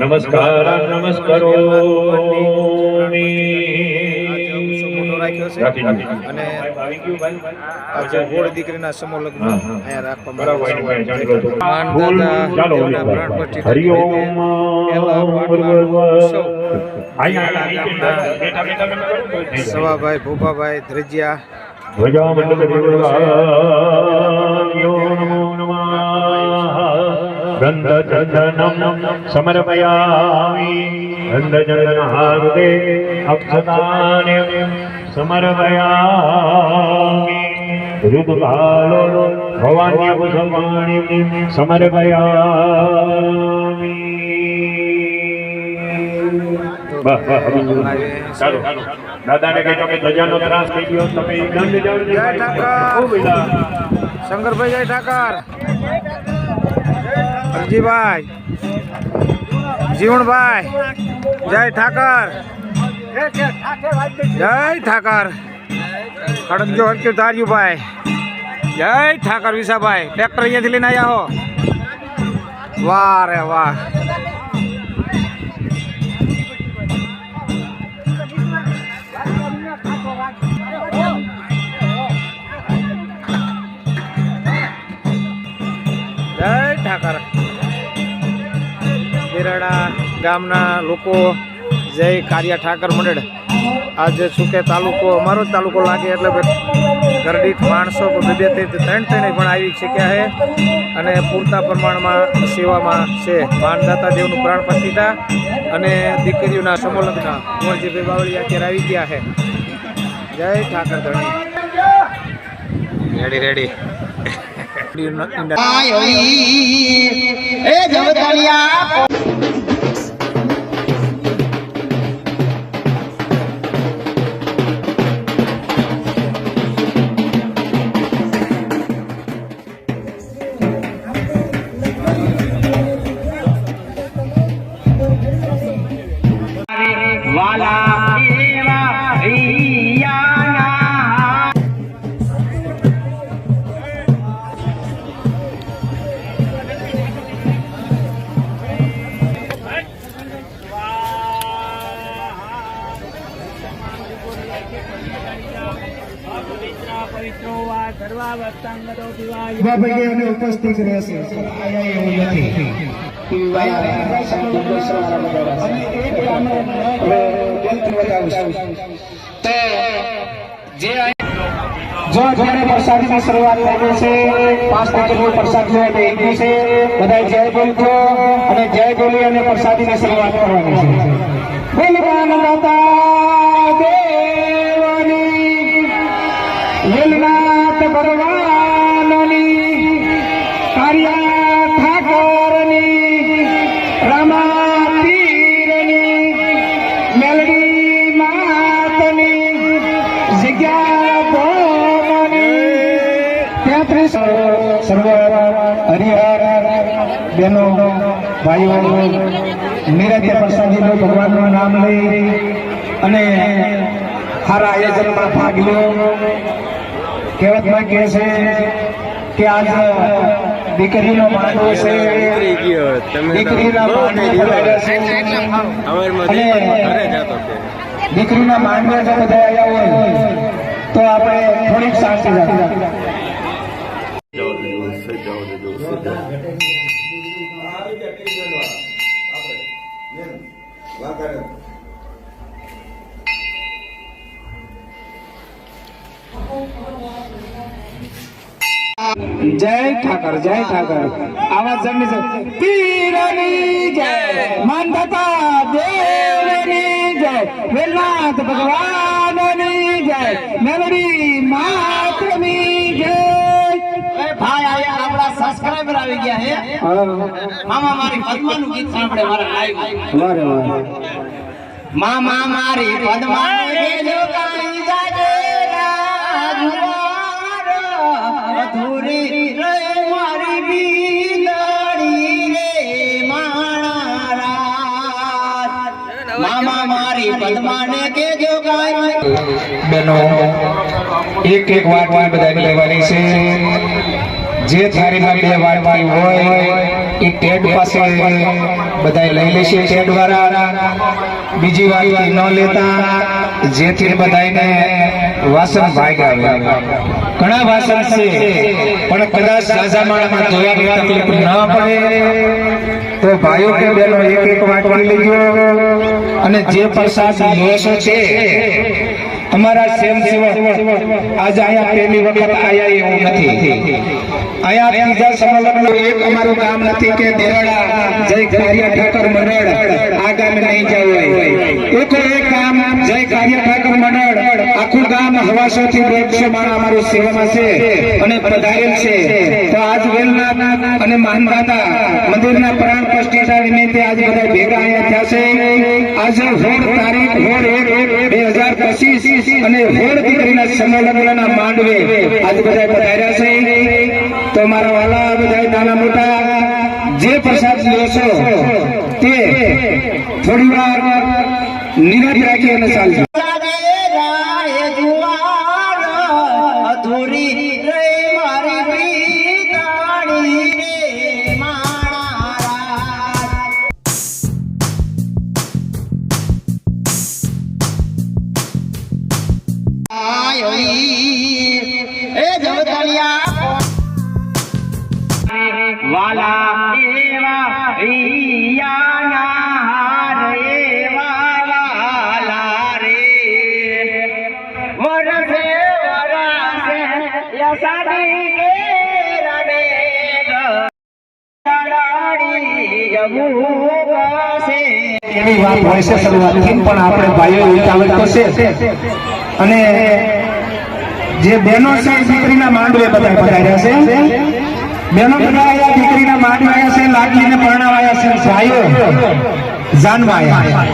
નમસ્કાર નમસ્કારો. અને ગોળ દીકરીના સમૂહ લગ્ન. અહીંયા રાખવામાં બરાબર આવ્યા ભાઈ ગંધચંદનમ સમર્પયામિ ગંધચંદનહારુતે અક્ષતાને સમર્પયામિ ઋતુકાલો ભવાન્ય પુષ્પાણિ સમર્પયામિ બસ બસ હવે ચાલો ચાલો દાદાને કહેજો કે ધજાનો ત્રાસ થઈ ગયો તમે દંડ જાઓ જય ઠાકર. ખૂબ શંકરભાઈ જય ઠાકર! અરજીભાઈ, જીવણભાઈ, જય ઠાકર. જય ઠાકર. ખડકજો હરક્યું ધાર્યુભાઈ જય ઠાકર વિશાભાઈ. ટ્રેક્ટર અહીંયાથી લઈને આવ્યા હો. વાહ રે વાહ. બિરાડા ગામના લોકો જય કારિયા ઠાકર મંડળ. આજે શું કે તાલુકો અમારો જ તાલુકો લાગે એટલે ગરડીઠ માણસો બે બે ત્રણ ત્રણ ત્રણે પણ આવી શક્યા છે. અને પૂરતા પ્રમાણમાં સેવામાં છે. માનદાતા દેવનું પ્રાણ પ્રતિષ્ઠા અને દીકરીઓના સમોલગ્ન કુંવરજીભાઈ બાવળી અત્યારે આવી ગયા છે. જય ઠાકર ધણી. રેડી રેડી એ જવતણિયા બાબાને ઉપસ્થિત રહેશે. એવું નથી જે જ્યારે પ્રસાદીની શરૂઆત થઈ છે પાંચ તારીખનો પ્રસાદ લેવા થઈ ગઈ છે. બધા જય બોલજો અને જય બોલી અને પ્રસાદીની શરૂઆત કરવાની છે. બિલવાન દાતા બહેનો, ભાઈઓ, નિરંતર પ્રસાદીનું ભગવાનનું નામ લઈ અને સારા આયોજનમાં ભાગ લો. કહેવતમાં કહે છે કે આજ દીકરીનો માંડવો છે, દીકરીના અને દીકરીના માંડવે જો બધા આવ્યા હોય, તો આપણે થોડીક શાંતિ રાખીએ જય ઠાકર જય ઠાકર આવાજ જમી છે પીરની જય માનતા દેવની જય વેલનાથ ભગવાનની જય મેલડી માતની જય ભાઈ આયા આપણા સબસ્ક્રાઇબર આવી ગયા હે. મામા મારી પદ્માનું ગીત સાંભળે મારા લાઈવ વારે વારે મામા મારી પદ્માનું ગીત પદ્માને ગાય બેનો એક એક વાત બધાની લેવાની છે. જે થાળીમાં બે વાટકી હોય, એ ટેડ પાસે બધા લઈ લેશે ટેડ વાળા. બીજી વાટકી ન લેતા, જેથી બધાયને વાસણ ભાગ્યા ઘણા વાસણ છે, પણ કદાચ સાજા માળામાં જોયા તકલીફ ન પડે. તો ભાઈઓ કે બેનો એક એક વાટકી લેજો અને જે પ્રસાદ લેશો છે અમારા સેમ સેવક આજે અહીંયા પહેલી વખત આયા એવું નથી. અહીંયા બીજા સંમેલનનું એક અમારું ગામ નથી કે દેરડા જય કાર્ય ઠાકર મંડળ આ ગામ નહીં જવું હોય. એક એક ગામ જય કાર્ય ઠાકર મંડળ આખું ગામ હવાસો થી દોઢસો માણસ અમારું સેવામાં છે અને પધારેલ છે. તો આજ વેલના અને મહાનદાતા મંદિરના પ્રાણ પ્રતિષ્ઠા નિમિત્તે આજે બધા ભેગા અહીંયા થયા છે. આજે હોળ તારીખ, હોળ એક બે હજાર પચીસ અને હોળ દીકરીના સમયલગ્નના માંડવે આજે બધા પધાર્યા છે. તો મારા વાલા બધા નાના મોટા, જે પ્રસાદ લેશો તે થોડી વાર નિરાશ રાખી અને ચાલજો. વાત હોય શરૂઆતથી પણ આપણે ભાઈઓ ઉતાવળ તો અને જે બહેનો છે દીકરીના માંડવે બધા પધાર્યા છે. બહેનો બધા દીકરીના માંડવે આવ્યા છે લાડલીને પરણાવાયા છે. ભાઈઓ જાનવા આવ્યા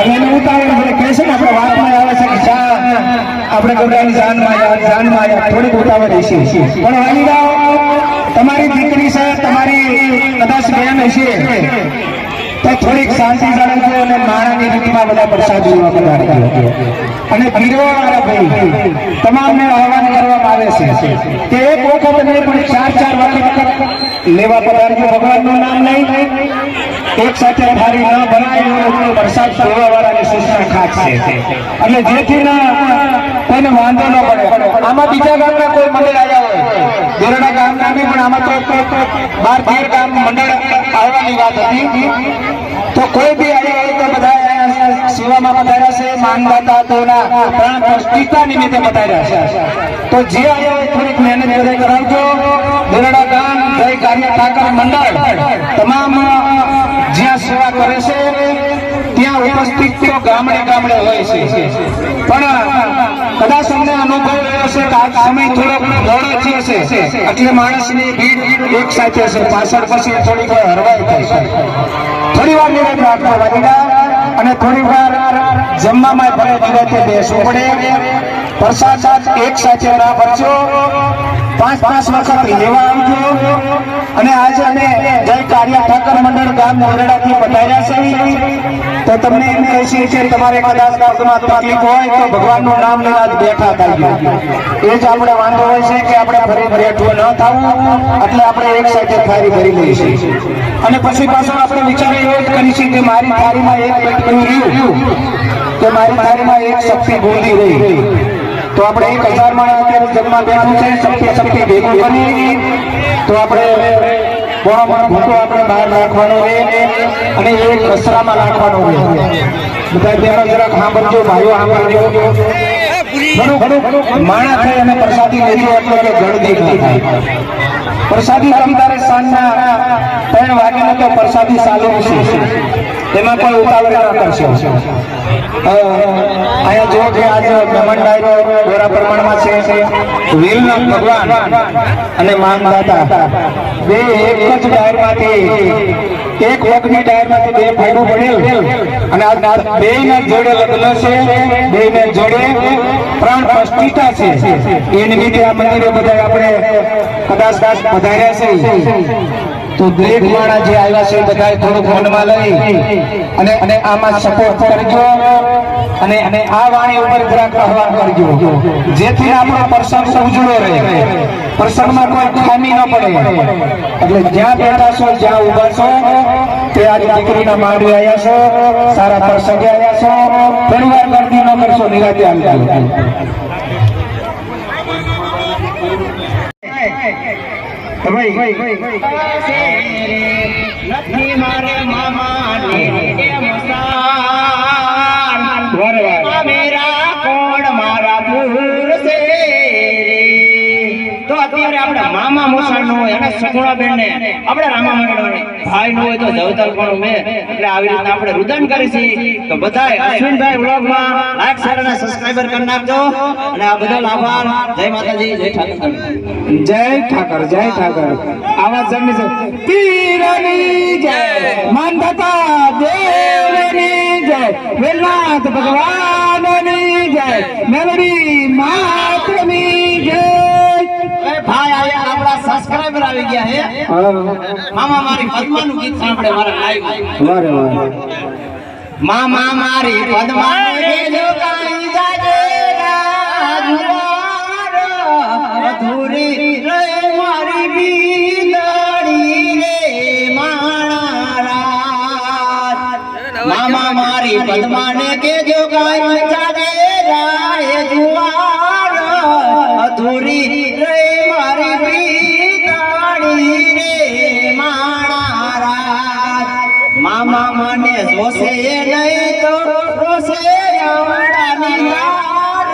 અને એને ઉતાવળ આપણે કહે છે ને, આપણે વાતમાં આવે છે કે જા આપણે ગોડાની જાનમાં આવ્યા જાનમાં આવ્યા થોડીક ઉતાવળ હશે. પણ વાલી તમારી દીકરી છે, તમારી કદાચ બેન હશે. તો થોડીક શાંતિ જાળવજો અને માણાની રીતમાં બધા પ્રસાદ લેવા પધારજો. અને પીરવા વાળા ભાઈ, તમામને આહવાન કરવામાં આવે છે કે એક વખત નહીં, પણ ચાર ચાર વખત લેવા પધારજો. ભગવાનનું નામ નહીં. એક સાથે થાળી ન ભરાય હોય પ્રસાદ લેવા વાળાની સૂચના ખાસ છે. એટલે જેથી ના કોઈને વાંધો ન પડે. આમાં બીજા ગામના કોઈ મંડળ આવ્યા હોય. દોરડા ગામના નામે પણ આમાં તો બાર તેર ગામ મંડળ આવવાની વાત હતી. તો કોઈ બી આવ્યા હોય તો બધા સેવામાં પધાર્યા છે. માનદાતા તોના પ્રાણ પ્રતિષ્ઠા નિમિત્તે પધાર્યા છે. તો જે આવ્યા હોય થોડીક મહેનત બધા કરાવજો. દોરડા ગામ, જય કાર્ય ઠાકર મંડળ તમામ જ્યાં સેવા કરે છે, ત્યાં ઉપસ્થિત તો ગામડે ગામડે હોય છે. પણ અનુભવ એવો છે થોડોક થયો છે એટલે માણસની ભીડ એક સાથે છે પાછળ પછી થોડીક વાર હરવાઈ થાય છે થોડી વાર નિરાશ રાખવા વાગીડા અને થોડી વાર જમવામાં ભરે દિવસે બેસવું પડે પ્રસાદ એક સાથે ના ભરજો પાંચ પાંચ વખત લેવા આવજો અને આજે અમે જય કાર્ય ઠાકર મંડળ ગામ મોરડાથી પધાર્યા છે. તો તમને એમ કહીશું કે તમારે કદાચ કાગમાં તકલીફ હોય તો ભગવાનનું નામ લેવા બેઠા થજો એ જ આપણે વાંધો હોય છે કે આપણે ફરી બેઠું ન થવું, એટલે આપણે એક સાથે થારી ભરી લઈશું. અને પછી પાછળ આપણે વિચાર એવો જ કરીશું કે મારી થારીમાં એક પેટકું રહ્યું કે મારી થારીમાં એક શક્તિ ભૂલી રહી. તો આપણે એક હજાર માણસ અત્યારે જમવા બેઠું છે શક્તિ શક્તિ ભેગું કરી તો આપણે પોણો પોણો ભૂકો આપણે બહાર રાખવાનો રહે અને એ કસરામાં રાખવાનો રહે બધા બહેનો જરાક સાંભળજો, ભાઈઓ સાંભળજો. માણા થાય અને પ્રસાદી લેજો એટલે કે ગળદી ન થાય. પ્રસાદી તમતારે સાંજના ત્રણ વાગે તો પ્રસાદી ચાલુ છે. એમાં કોઈ ઉતાવળ ના કરશો અહીંયા જો કે આજ મહેમાન ડાયરો દોરા પ્રમાણમાં છે. વીરના ભગવાન અને માનદાતા. બે એક જ ડાયરમાંથી એક વખની ડાયરમાંથી બે ભાઈઓ પડેલ. અને આ બે ને જોડે લગ્ન છે બે ને જોડે પ્રાણ પ્રતિષ્ઠા છે. એ નિમિત્તે આ મંદિરે બધા આપણે કદાચ દાસ પધાર્યા છે. તો દરેક માણસ જે આવ્યા છે બધા થોડુંક મનમાં લઈ અને અને આમાં સપોર્ટ કરજો અને અને આ વાણી ઉપર જરાક આહવાન કરજો. જેથી આપણો પ્રસંગ ઉજળો રહે. પ્રસંગમાં કોઈ ખામી ન પડે. એટલે જ્યાં બેઠા છો, જ્યાં ઊભા છો તે આજે દીકરીના માંડવી આવ્યા છો, સારા પ્રસંગે આવ્યા છો, પરિવાર વાર ગરદી ન કરશો, નિરાતે આવી ભાઈ નથી મારા મામાની મોસાળનું હોય અને ને આપણે રામા મંડળ ભાઈ નું હોય તો જવતલ પણ મેં એટલે આવી રીતે આપણે રુદન કરીશી તો બધાય અશ્વિનભાઈ વ્લોગમાં લાઈક શેર અને સબસ્ક્રાઇબર કરી નાખજો. અને આ બધો આભાર. જય માતાજી, જય ઠાકર. જય ઠાકર જય ઠાકર. આવાજ જમી છે. પીરની જય. માનતા દેવની જય. વેલનાથ ભગવાનની જય. મેલડી માતની જય. ભાઈ આયા આપણા સબસ્ક્રાઇબર આવી ગયા હે. મામા મારી પદ્માનું ગીત સાંભળે મારા લાઈવ વારે વારે. મામા મારી પદ્માને દેજો કાઈ જાજે રાજવાર અધૂરી રે મારી બીંદડી રે માણા રાત મામા મારી પદ્માને કેજો કાઈ જાજે રાજવાર અધૂરી રે મારી બીંદડી રે માણા રાત મામા મને જોશે નહીં તો રોશે આવડાની યાર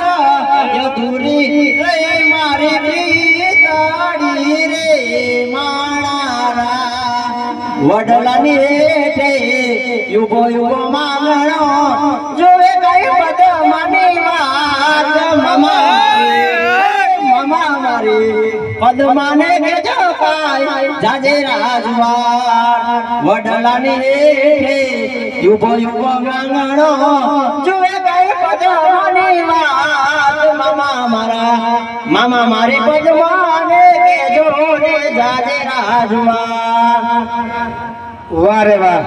અધૂરી રે મારી પીતાડી રે માણારા વડલાની હેઠે યુગો યુગો માંગણો પદ્માને કેજો પાય. જાજે રાજવાર વડલાની હેઠે યુગો યુગો ગાંગણો જુએ ગઈ પદ્માની વાત. મામા મારા મામા મારી પદ્માને કેજો રે જાજે રાજવાર વારે વાહ.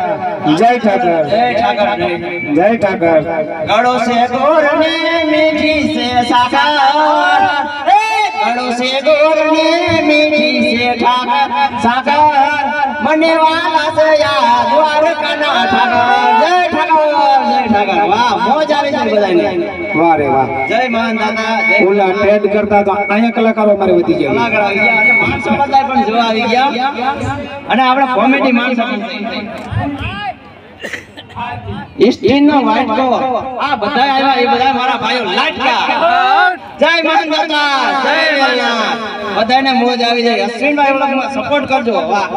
જય ઠાકર. જય ઠાકર. જય જય ઠાકર. ગળો સે ગોર ને મીઠી સે સાકર. એ ગળો છે ગોર ને મીઠી છે ઠાકર સાકર મને વાલા છે યા દ્વારકાના ઠાકર જય ઠાકર જય ઠાકર. વાહ મોજ આવે છે બધાને વારે વાહ. જય મહાન દાદા જય ઓલા ટ્રેડ કરતા તો અહીંયા કલાકારો મારે વધી ગયા. કલાકાર આવી ગયા. અને માણસો બધા પણ જોવા આવી ગયા. અને આપણે કોમેડી માણસો પણ. થઈ ઈસ્ટીનનો વાટકો. આ બધા આવ્યા એ બધા મારા ભાઈઓ. લાટકા. જય મહાન દાદા જય મહાન બધાને મોજ આવી જાય. અશ્વિનભાઈ સપોર્ટ કરજો. વાહ.